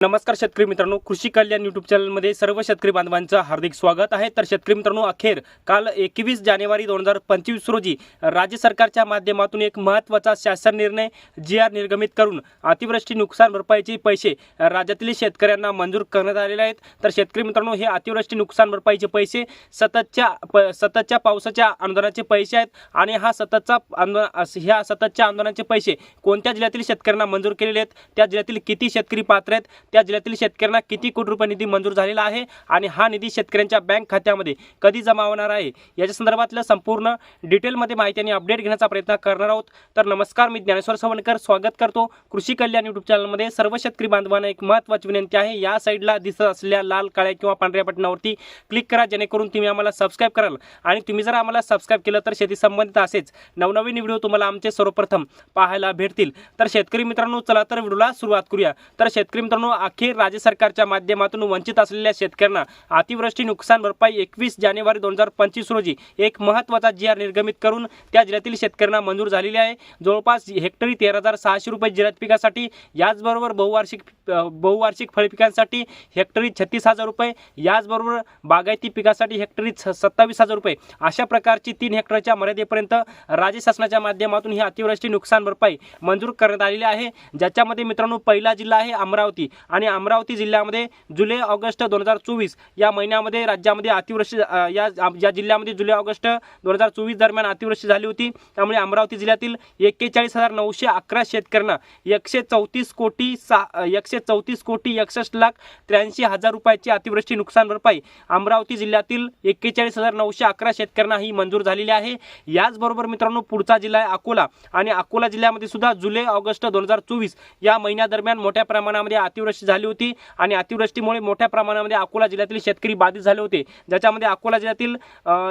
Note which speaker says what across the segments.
Speaker 1: नमस्कार शेतकरी मित्रांनो कृषी कल्याण युट्यूब चॅनलमध्ये सर्व शेतकरी बांधवांचं हार्दिक स्वागत आहे. तर शेतकरी मित्रांनो अखेर काल एकवीस जानेवारी दोन हजार पंचवीस रोजी राज्य सरकारच्या माध्यमातून एक महत्त्वाचा शासन निर्णय जी आर निर्गमित करून अतिवृष्टी नुकसान भरपाईचे पैसे राज्यातील शेतकऱ्यांना मंजूर करण्यात आलेले आहेत. तर शेतकरी मित्रांनो हे अतिवृष्टी नुकसान भरपाईचे पैसे सततच्या प सततच्या पावसाच्या अनुदानाचे पैसे आहेत आणि हा सततचा आंदोलन ह्या सततच्या आंदोलनाचे पैसे कोणत्या जिल्ह्यातील शेतकऱ्यांना मंजूर केलेले आहेत? त्या जिल्ह्यातील किती शेतकरी पात्र आहेत? त्या जिल्ह्यातील शेतकऱ्यांना किती कोटी रुपये निधी मंजूर झालेला आहे आणि हा निधी शेतकऱ्यांच्या बँक खात्यामध्ये कधी जमा होणार आहे? याच्या संदर्भातलं संपूर्ण डिटेलमध्ये माहिती आणि अपडेट घेण्याचा प्रयत्न करणार आहोत. तर नमस्कार मी ज्ञानेश्वर सवणकर स्वागत करतो कृषी कल्याण युट्यूब चॅनलमध्ये सर्व शेतकरी बांधवांना एक महत्त्वाची विनंती आहे. या साईडला दिसत असलेल्या लाल काळ्या किंवा पांढऱ्या बटनावरती क्लिक करा जेणेकरून तुम्ही आम्हाला सबस्क्राईब कराल. आणि तुम्ही जर आम्हाला सबस्क्राईब केलं तर शेती संबंधित असेच नवनवीन व्हिडिओ तुम्हाला आमचे सर्वप्रथम पाहायला भेटतील. तर शेतकरी मित्रांनो चला तर व्हिडिओला सुरुवात करूया. तर शेतकरी मित्रांनो अखेर राज्य सरकारच्या माध्यमातून वंचित असलेल्या शेतकऱ्यांना अतिवृष्टी नुकसान भरपाई एकवीस जानेवारी दोन हजार पंचवीस रोजी एक महत्त्वाचा जी आर निर्गमित करून त्या जिल्ह्यातील शेतकऱ्यांना मंजूर झालेली आहे. जवळपास हेक्टरी तेरा हजार सहाशे रुपये जिल्ह्यात पिकासाठी याचबरोबर बहुवार्षिक बहुवार्षिक फळ पिकांसाठी हेक्टरी छत्तीस हजार रुपये याचबरोबर बागायती पिकासाठी हेक्टरी सत्तावीस हजार रुपये. अशा प्रकारची तीन हेक्टरच्या मर्यादेपर्यंत राज्य शासनाच्या माध्यमातून ही अतिवृष्टी नुकसान भरपाई मंजूर करण्यात आलेली आहे. ज्याच्यामध्ये मित्रांनो पहिला जिल्हा आहे अमरावती. आणि अमरावती जिल्ह्यामध्ये जुलै ऑगस्ट दोन हजार चोवीस या महिन्यामध्ये राज्यामध्ये अतिवृष्टी या या जिल्ह्यामध्ये जुलै ऑगस्ट दोन हजार चोवीस दरम्यान अतिवृष्टी झाली होती. त्यामुळे अमरावती जिल्ह्यातील एक्केचाळीस हजार नऊशे अकरा शेतकऱ्यांना एकशे चौतीस कोटी सहा एकशे चौतीस कोटी एकसष्ट लाख त्र्याऐंशी हजार रुपयाची अतिवृष्टी नुकसान भरपाई अमरावती जिल्ह्यातील एक्केचाळीस हजार नऊशे अकरा शेतकऱ्यांना ही मंजूर झालेली आहे. याचबरोबर मित्रांनो पुढचा जिल्हा आहे अकोला आणि अकोला जिल्ह्यामध्ये सुद्धा जुलै ऑगस्ट दोन हजार चोवीस या महिन्यादरम्यान मोठ्या प्रमाणामध्ये अतिवृष्टी झाली होती आणि अतिवृष्टीमुळे मोठ्या प्रमाणामध्ये अकोला जिल्ह्यातील शेतकरी बाधित झाले होते. ज्याच्यामध्ये अकोला जिल्ह्यातील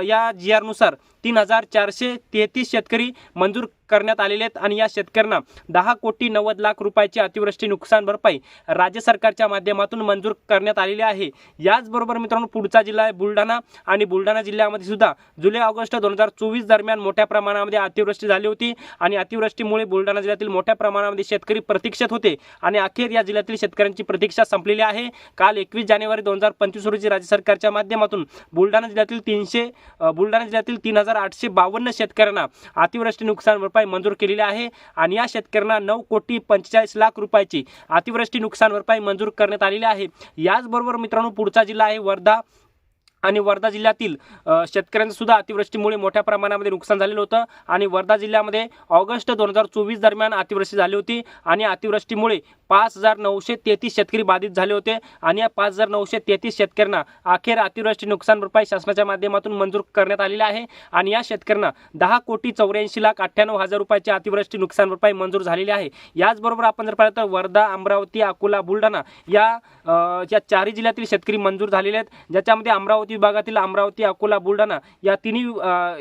Speaker 1: या जी आरनुसार तीन हजार चारशे तेहतीस शेतकरी मंजूर करण्यात आलेले आहेत आणि या शेतकऱ्यांना दहा कोटी नव्वद लाख रुपयाची अतिवृष्टी नुकसान भरपाई राज्य सरकारच्या माध्यमातून मंजूर करण्यात आलेली आहे. याचबरोबर मित्रांनो पुढचा जिल्हा आहे बुलढाणा आणि बुलढाणा जिल्ह्यामध्ये सुद्धा जुलै ऑगस्ट दोन हजार चोवीस दरम्यान मोठ्या प्रमाणामध्ये अतिवृष्टी झाली होती आणि अतिवृष्टीमुळे बुलढाणा जिल्ह्यातील मोठ्या प्रमाणामध्ये शेतकरी प्रतीक्षेत होते आणि अखेर या जिल्ह्यातील शेतकऱ्यांची प्रतीक्षा संपलेली आहे. काल एकवीस जानेवारी दोन हजार पंचवीस रोजी राज्य सरकारच्या माध्यमातून बुलढाणा जिल्ह्यातील तीनशे बुलढाणा जिल्ह्यातील तीन हजार आठशे बावन्न शेतकऱ्यांना अतिवृष्टी नुकसान भरपाई मंजूर केलेली आहे आणि या शेतकऱ्यांना नऊ कोटी पंचेचाळीस लाख रुपयाची अतिवृष्टी नुकसान भरपाई मंजूर करण्यात आलेली आहे. याचबरोबर मित्रांनो पुढचा जिल्हा आहे वर्धा. आणि वर्धा जिल्ह्यातील अ, शेतकऱ्यांचं सुद्धा अतिवृष्टीमुळे मोठ्या प्रमाणामध्ये नुकसान झालेलं होतं. आणि वर्धा जिल्ह्यामध्ये ऑगस्ट दोन हजार चोवीस दरम्यान अतिवृष्टी झाली होती. आणि अतिवृष्टीमुळे पाच हजार नऊशे तेहतीस शेतकरी बाधित झाले होते. आणि या पाच हजार नऊशे तेहतीस शेतकऱ्यांना अखेर अतिवृष्टी नुकसान भरपाई शासनाच्या माध्यमातून मंजूर करण्यात आलेली आहे. आणि या शेतकऱ्यांना दहा कोटी चौऱ्याऐंशी लाख अठ्ठ्याण्णव हजार रुपयाची अतिवृष्टी नुकसान भरपाई मंजूर झालेली आहे. याचबरोबर आपण जर पाहिलं तर वर्धा अमरावती अकोला बुलढाणा या या चारही जिल्ह्यातील शेतकरी मंजूर झालेले आहेत. ज्याच्यामध्ये अमरावती विभागातील अमरावती अकोला बुलढाणा या तिन्ही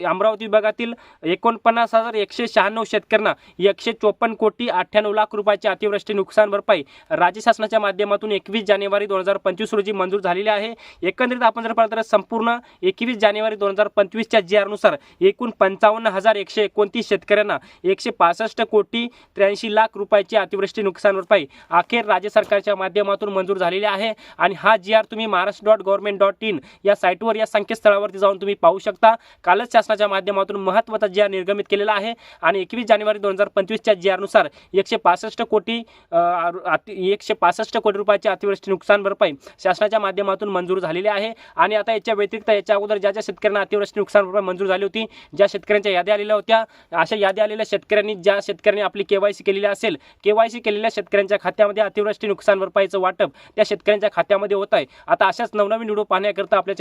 Speaker 1: अमरावती विभागातील एकोणपन्नास हजार एकशे शहाण्णव शेतकऱ्यांना एकशे चोपन्न कोटी अठ्ठ्याण्णव लाख रुपयाची अतिवृष्टी नुकसान भरपाई राज्य शासनाच्या माध्यमातून एकवीस जानेवारी दोन हजार पंचवीस रोजी मंजूर झालेली आहे. एकंदरीत आपण जर पाहिलं तर संपूर्ण एकवीस जानेवारी दोन हजार पंचवीसच्या जी आरनुसार एकूण पंचावन्न हजार एकशे एकोणतीस शेतकऱ्यांना एकशे पासष्ट कोटी त्र्याऐंशी लाख रुपयाची अतिवृष्टी नुकसान भरपाई अखेर राज्य सरकारच्या माध्यमातून मंजूर झालेली आहे. आणि हा जी आर तुम्ही Maharashtra dot government dot in या साईटवर या संकेतस्थळावरती जाऊन तुम्ही पाहू शकता. कालच शासनाच्या माध्यमातून महत्त्वाचा जी आर निर्गमित केलेला आहे आणि एकवीस जानेवारी दोन हजार पंचवीसच्या जी आरनुसार एकशे पासष्ट कोटी एकशे पासष्ट कोटी रुपयाची अतिवृष्टी नुकसान भरपाई शासनाच्या माध्यमातून मंजूर झालेली आहे. आणि आता याच्या व्यतिरिक्त याच्या अगोदर ज्या ज्या शेतकऱ्यांना अतिवृष्टी नुकसान भरपाई मंजूर झाली होती ज्या शेतकऱ्यांच्या याद्या आलेल्या होत्या अशा याद्या आलेल्या शेतकऱ्यांनी ज्या शेतकऱ्यांनी आपली केवायसी केलेली असेल केवायसी केलेल्या शेतकऱ्यांच्या खात्यामध्ये अतिवृष्टी नुकसान भरपाईचं वाटप त्या शेतकऱ्यांच्या खात्यामध्ये होत आहे. आता अशाच नवनवीन व्हिडिओ पाहण्याकरता आपल्या